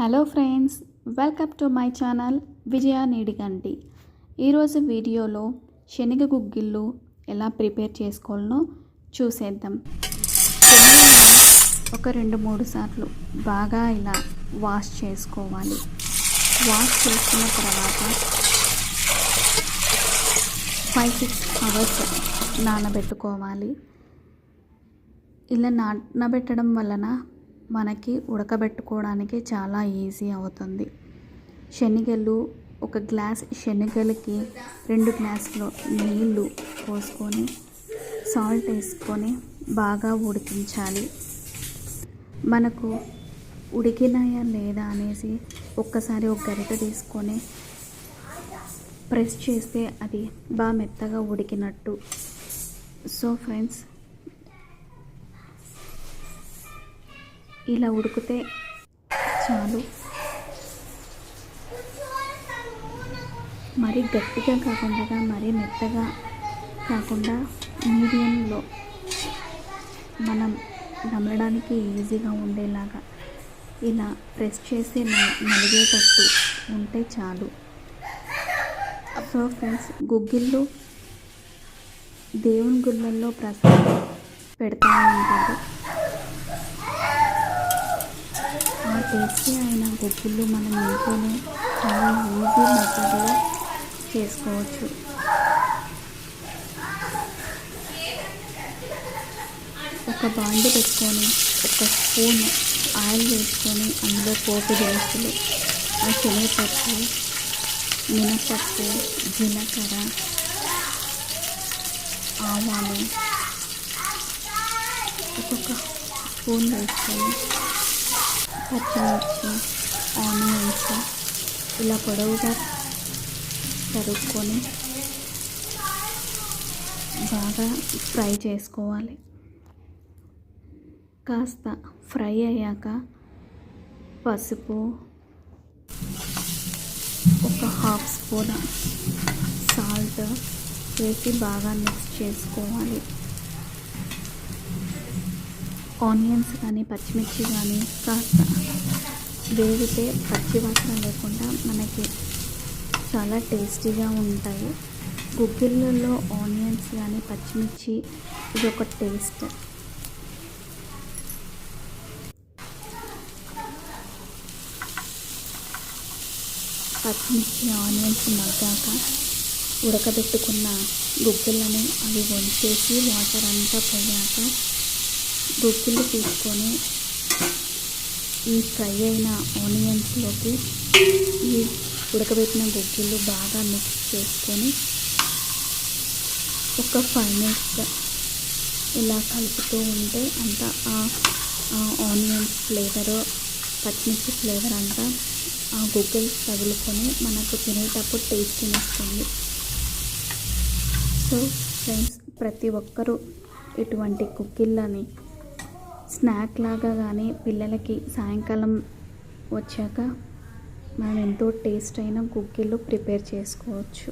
Hello friends welcome to my channel Vijaya Needigunti. ఈరోజు వీడియోలో శనగ గుగ్గిళ్ళు ఎలా ప్రిపేర్ చేసుకోవాలనో చూసేద్దాం. శనగలను ఒక రెండు మూడు సార్లు బాగా ఇలా వాష్ చేసుకోవాలి. వాష్ చేసుకున్న తర్వాత ఫైవ్ సిక్స్ అవర్స్ నానబెట్టుకోవాలి. ఇలా నానబెట్టడం వలన మనకి ఉడకబెట్టుకోవడానికి చాలా ఈజీ అవుతుంది. శనగలు ఒక గ్లాస్ శనగలకి రెండు గ్లాసులు నీళ్ళు పోసుకొని సాల్ట్ వేసుకొని బాగా ఉడికించాలి. మనకు ఉడికినాయా లేదా అనేసి ఒక్కసారి ఒక గరిట తీసుకొని ప్రెస్ చేస్తే అది బాగా మెత్తగా ఉడికినట్టు. సో ఫ్రెండ్స్ ఇలా ఉడికితే చాలు. మరీ గట్టిగా కాకుండా మరీ మెత్తగా కాకుండా మీడియంలో మనం నమలడానికి ఈజీగా ఉండేలాగా ఇలా ప్రెస్ చేసి నలిగేటట్టు ఉంటే చాలు. సో ఫ్రెండ్స్ గుగ్గిళ్ళు దేవుని గుళ్ళల్లో ప్రసాదం పెడతా ఉంటారు ఆ టేస్టీ అయిన గుగ్గిళ్ళు మనం ఇంట్లోనే చాలా ఈజీ మెథడ్లో చేసుకోవచ్చు. ఒక బాండి పెట్టుకొని ఒక స్పూన్ ఆయిల్ వేసుకొని అందులో పోపు దినుసులు ఆ శనగపప్పు మినపప్పు జీలకర్ర ఆవాలు ఒక్కొక్క స్పూన్ వేసుకొని పచ్చిమిర్చి ఆనియన్స్ ఇలా పొడవుగా తరుక్కొని బాగా ఫ్రై చేసుకోవాలి. కాస్త ఫ్రై అయ్యాక పసుపు ఒక హాఫ్ స్పూన్ సాల్ట్ వేసి బాగా మిక్స్ చేసుకోవాలి. ఆనియన్స్ కానీ పచ్చిమిర్చి కానీ కాస్త వేగితే పచ్చి వాసన లేకుండా మనకి చాలా టేస్టీగా ఉంటాయి. గుగ్గిళ్ళల్లో ఆనియన్స్ కానీ పచ్చిమిర్చి ఇది ఒక టేస్ట్. పచ్చిమిర్చి ఆనియన్స్ మగ్గాక ఉడకబెట్టుకున్న గుగ్గిళ్ళని అవి వంచేసి వాటర్ అంతా పోయాక గుగ్గిళ్ళు తీసుకొని ఈ ఫ్రై అయిన ఆనియన్స్లోకి ఈ ఉడకబెట్టిన గుగ్గిళ్ళు బాగా మిక్స్ చేసుకొని ఒక ఫైవ్ మినిట్స్ ఇలా కలుపుతూ ఉంటే అంతా ఆ ఆనియన్స్ ఫ్లేవర్ పచ్చిమిర్చి ఫ్లేవర్ అంతా ఆ గుగ్గిల్స్ తగులుకొని మనకు తినేటప్పుడు టేస్ట్ ఇస్తుంది సో ఫ్రెండ్స్ ప్రతి ఒక్కరూ ఇటువంటి కుక్కిళ్ళని స్నాక్ లాగా కానీ పిల్లలకి సాయంకాలం వచ్చాక మనం ఎంతో టేస్ట్ అయిన కుక్కీలు ప్రిపేర్ చేసుకోవచ్చు.